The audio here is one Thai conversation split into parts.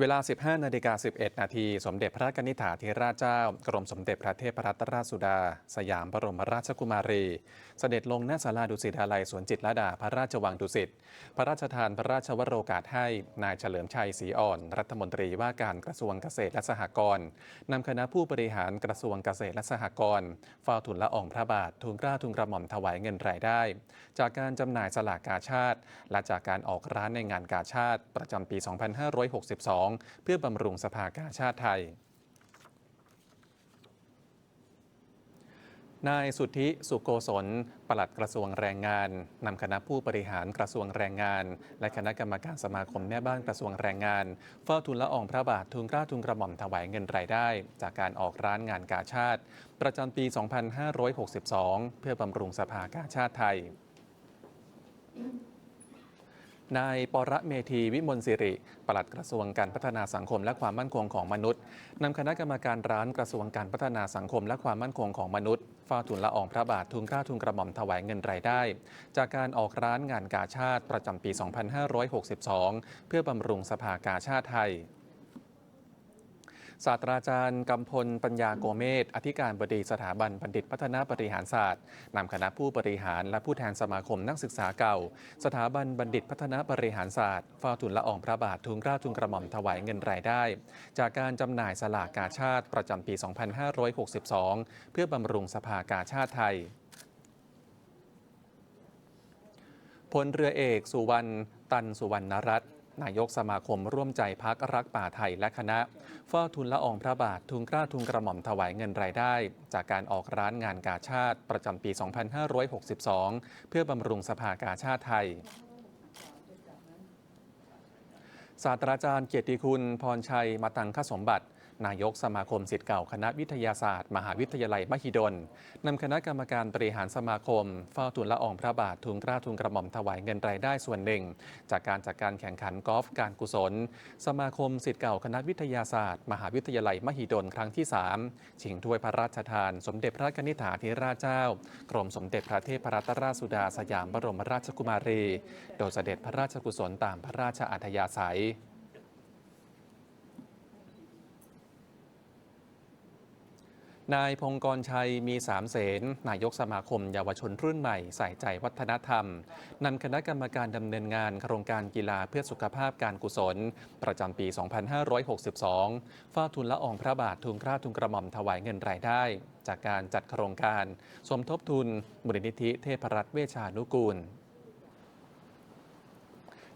เวลา 15 นาฬิกา 11 นาที สมเด็จพระกนิษฐาธิราชเจ้า กรมสมเด็จพระเทพรัตนราชสุดา สยามบรมราชกุมารี เสด็จลงหน้าศาลาดุสิตาลัยสวนจิตรลดา พระราชวังดุสิต พระราชทานพระราชวโรกาสให้ นายเฉลิมชัยศรีอ่อน รัฐมนตรีว่าการกระทรวงเกษตรและสหกรณ์นำคณะผู้บริหารกระทรวงเกษตรและสหกรณ์เฝ้าทูลละอองพระบาททูลกล้าทูลกระหม่อมถวายเงินรายได้ จากการจำหน่ายสลากกาชาติ และจากการออกร้านในงานกาชาติประจำปี 2562เพื่อบำรุงสภากาชาติไทยนายสุทธิสุโกศลปลัดกระทรวงแรงงานนำคณะผู้บริหารกระทรวงแรงงาน และคณะกรรมการสมาคมแม่บ้านกระทรวงแรงงาน เฝ้าทูลละอองพระบาททูลเกล้าทูลกระหม่อมถวายเงินรายได้ จากการออกร้านงานกาชาติ ประจำปี 2562 เพื่อบำรุงสภากาชาติไทย นายปรเมธีวิมลสิริ ปลัดกระทรวงการพัฒนาสังคมและความมั่นคงของมนุษย์นำคณะกรรมการร้านกระทรวงการพัฒนาสังคมและความมั่นคงของมนุษย์เฝ้าทูลละอองพระบาททูลเกล้าทุนกระหม่อมถวายเงินรายได้ จากการออกร้านงานกาชาติประจำปี 2562 เพื่อบำรุงสภากาชาติไทย ศาสตราจารย์กำพลปัญญาโกเมศอธิการบดีสถาบันบัณฑิตพัฒนาบริหารศาสตร์นำคณะผู้บริหารและผู้แทนสมาคมนักศึกษาเก่า สถาบันบัณฑิตพัฒนาบริหารศาสตร์เฝ้าทุนละอองพระบาททุนเกล้าทุนกระหม่อมถวายเงินรายได้ จากการจำหน่ายสลากกาชาติประจำปี 2562 เพื่อบำรุงสภากาชาติไทยพลเรือเอกสุวรรณตันสุวรรณรัตน์ นายกสมาคมร่วมใจพักรักป่าไทยและคณะเฝ้าทุนละอองพระบาททุนกล้าทุนกระหม่อมถวายเงินรายได้ จากการออกร้านงานกาชาติประจำปี 2562 เพื่อบำรุงสภากาชาติไทยศาสตราจารย์เกียรติคุณพรชัยมาตังคสมบัติ นายกสมาคมสิทธิ์เก่าคณะวิทยาศาสตร์ มหาวิทยาลัยมหิดลนำคณะกรรมการบริหารสมาคม เฝ้าทูลละอองพระบาททูลกล้าทูลกระหม่อมถวายเงินรายได้ส่วนหนึ่ง จากการจัดการแข่งขันกอล์ฟการกุศล สมาคมสิทธิ์เก่าคณะวิทยาศาสตร์ มหาวิทยาลัยมหิดลครั้งที่ 3 ชิงถ้วยพระราชทาน สมเด็จพระนิษฐาธิราชเจ้า กรมสมเด็จพระเทพรัตนราชสุดาสยามบรมราชกุมารี โดยเสด็จพระราชกุศลตามพระราชอัธยาศัย นายพงกรชัยมีสามเสนนายกสมาคมเยาวชนรุ่นใหม่ใส่ใจวัฒนธรรมนำคณะกรรมการดำเนินงานโครงการกีฬาเพื่อสุขภาพการกุศล ประจำปี 2562เฝ้าทุนละอองพระบาททุนกล้าทุนกระหม่อมถวายเงินรายได้ จากการจัดโครงการ สมทบทุนมูลนิธิเทพรัตน์เวชานุกูล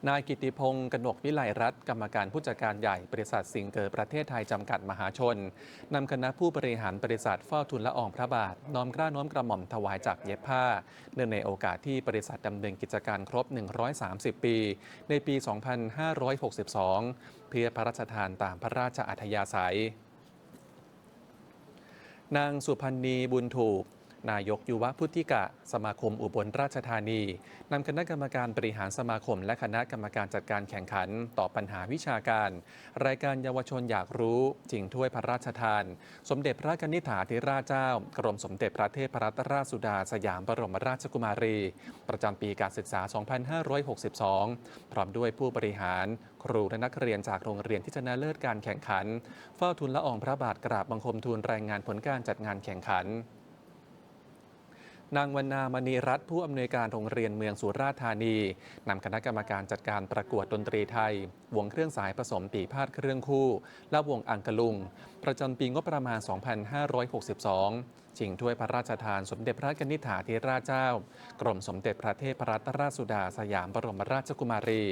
นายกิติพงศ์กนกวิไลรัตน์กรรมการผู้จัดการใหญ่บริษัทสิงเกอร์ประเทศไทยจำกัดมหาชนนำคณะผู้บริหารบริษัทเฝ้าทุนละอองพระบาท น้อมกล้าน้อมกระหม่อมถวายจากเย็บผ้า เนื่องในโอกาสที่บริษัทดำเนินกิจการครบ 130 ปี ในปี 2562 เพื่อพระราชทานตามพระราชอัธยาศัย นางสุพันธ์นีบุญถูก นายกยุวพุทธิกะ สมาคมอุบลราชธานีนำคณะกรรมการบริหารสมาคมและคณะกรรมการจัดการแข่งขันต่อปัญหาวิชาการ รายการเยาวชนอยากรู้จริงถ้วยพระราชทาน สมเด็จพระนิษฐาธิราชเจ้ากรมสมเด็จพระเทพรัตนราชสุดาสยามบรมราชกุมารี ประจำปีการศึกษา 2562 พร้อมด้วยผู้บริหาร ครูและนักเรียนจากโรงเรียนที่ชนะเลิศการแข่งขันเฝ้าทุนละอองพระบาทกราบบังคมทูลรายงานผลการจัดงานแข่งขัน นางวรรณามณีรัตน์ผู้อำนวยการโรงเรียนเมืองสุราษฎร์ธานีนำคณะกรรมการจัดการประกวดดนตรีไทย วงเครื่องสายผสมปีพาดเครื่องคู่ และวงอังกะลุง ประจำปีงบประมาณ 2562 ชิงถ้วยพระราชทานสมเด็จพระกนิษฐาธิราชเจ้า กรมสมเด็จพระเทพรัตนราชสุดาสยามบรมราชกุมารี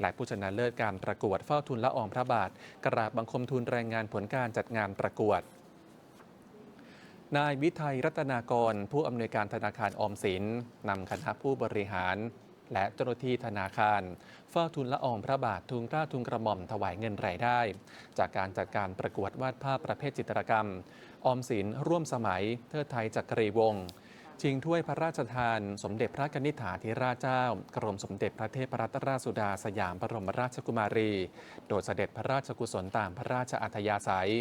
และผู้ชนะเลิศการประกวดเฝ้าทุนละอองพระบาท กราบบังคมทูลรายงานผลการจัดงานประกวด นายวิทัยรัตนากร ผู้อำนวยการธนาคารออมสินนำคณะผู้บริหาร และเจ้าหน้าที่ธนาคารเฝ้าทุนละอองพระบาททุนกล้าทุนกระหม่อมถวายเงินรายได้ จากการจัดการประกวดวาดภาพประเภทจิตรกรรม ออมสินร่วมสมัย เทิดไทยจักรีวงศ์ชิงถ้วยพระราชทาน สมเด็จพระกนิษฐาธิราชเจ้า กรมสมเด็จพระเทพรัตนราชสุดาสยามบรมราชกุมารี โดยเสด็จพระราชกุศลตามพระราชอัธยาศัย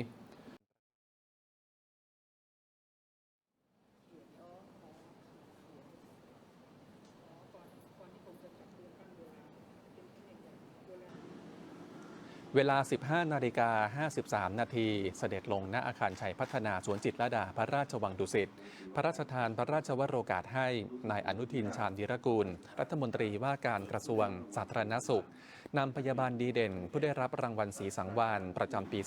เวลา 15 นาฬิกา 53 นาทีเสด็จลงณอาคารชัยพัฒนาสวนจิตรดาพระราชวังดุสิต พระราชทานพระราชวโรกาสให้ นายอนุทินชาญวิรกูล รัฐมนตรีว่าการกระทรวงสาธารณสุข นำพยาบาลดีเด่น ผู้ได้รับรางวัลสีสังวานประจำปี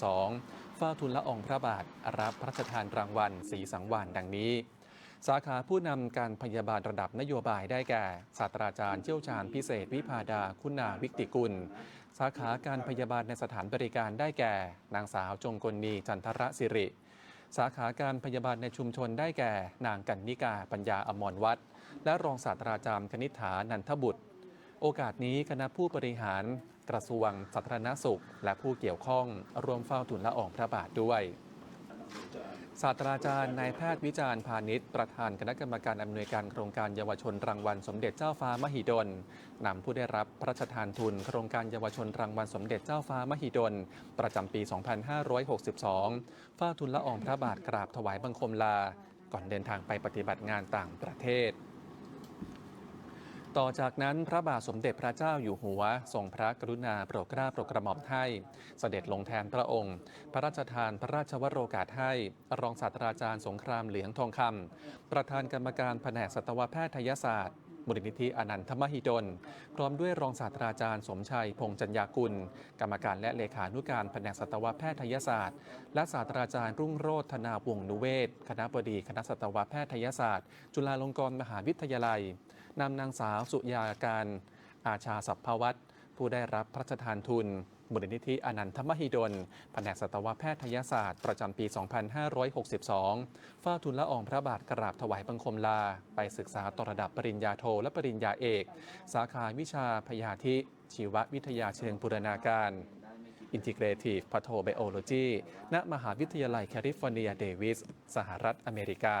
2562 ฝ้าทุนละอองพระบาท รับพระราชทานรางวัลสีสังวานดังนี้สาขาผู้นำการพยาบาลระดับนโยบายได้แก่ศาสตราจารย์เชี่ยวชาญพิเศษวิพาดาคุณาวิกติกุล สาขาการพยาบาลในสถานบริการได้แก่ นางสาวจงกลนีจันทระสิริ สาขาการพยาบาลในชุมชนได้แก่ นางกันนิกาปัญญาอมรวัฒน์และรองศาสตราจารย์คณิษฐานันทบุตร โอกาสนี้คณะผู้บริหารกระทรวงสาธารณสุข และผู้เกี่ยวข้องรวมเฝ้าทุนละอองพระบาทด้วย ศาสตราจารย์นายแพทย์วิจารณ์พาณิชย์ประธานคณะกรรมการอำนวยการโครงการเยาวชนรางวัลสมเด็จเจ้าฟ้ามหิดลนำผู้ได้รับพระราชทานทุน โครงการเยาวชนรางวัลสมเด็จเจ้าฟ้ามหิดล ประจำปี 2562ฝ้าทุนละอองพระบาทกราบถวายบังคมลา ก่อนเดินทางไปปฏิบัติงานต่างประเทศ ต่อจากนั้นพระบาทสมเด็จพระเจ้าอยู่หัวทรงพระกรุณาโปรดเกล้าโปรดกระหม่อมให้เสด็จลงแทนพระองค์ พระราชทานพระราชวโรกาสให้ รองศาสตราจารย์สงครามเหลืองทองคำประธานกรรมการแผนกสัตวแพทยศาสตร์มูลนิธิอนันทมหิดล พร้อมด้วยรองศาสตราจารย์สมชัย พงษ์จัญญากุล กรรมการและเลขานุการแผนกสัตวแพทยศาสตร์ และศาสตราจารย์รุ่งโรจน์ธนาวงนุเวศ คณะบดีคณะสัตวแพทยศาสตร์ จุฬาลงกรณ์มหาวิทยาลัย นำนางสาวสุยาการอาชาสัพพวัตผู้ได้รับพระราชทานทุนมูลนิธิอนันทมหิดล แผนกสัตวแพทยศาสตร์ ประจำปี 2562 เฝ้าทุนละอองพระบาทกราบถวายบังคมลา ไปศึกษาต่อระดับปริญญาโทและปริญญาเอก สาขาวิชาพยาธิ ชีววิทยาเชิงบูรณาการ Integrative Pathobiology ณ มหาวิทยาลัยแคลิฟอร์เนียเดวิส สหรัฐอเมริกา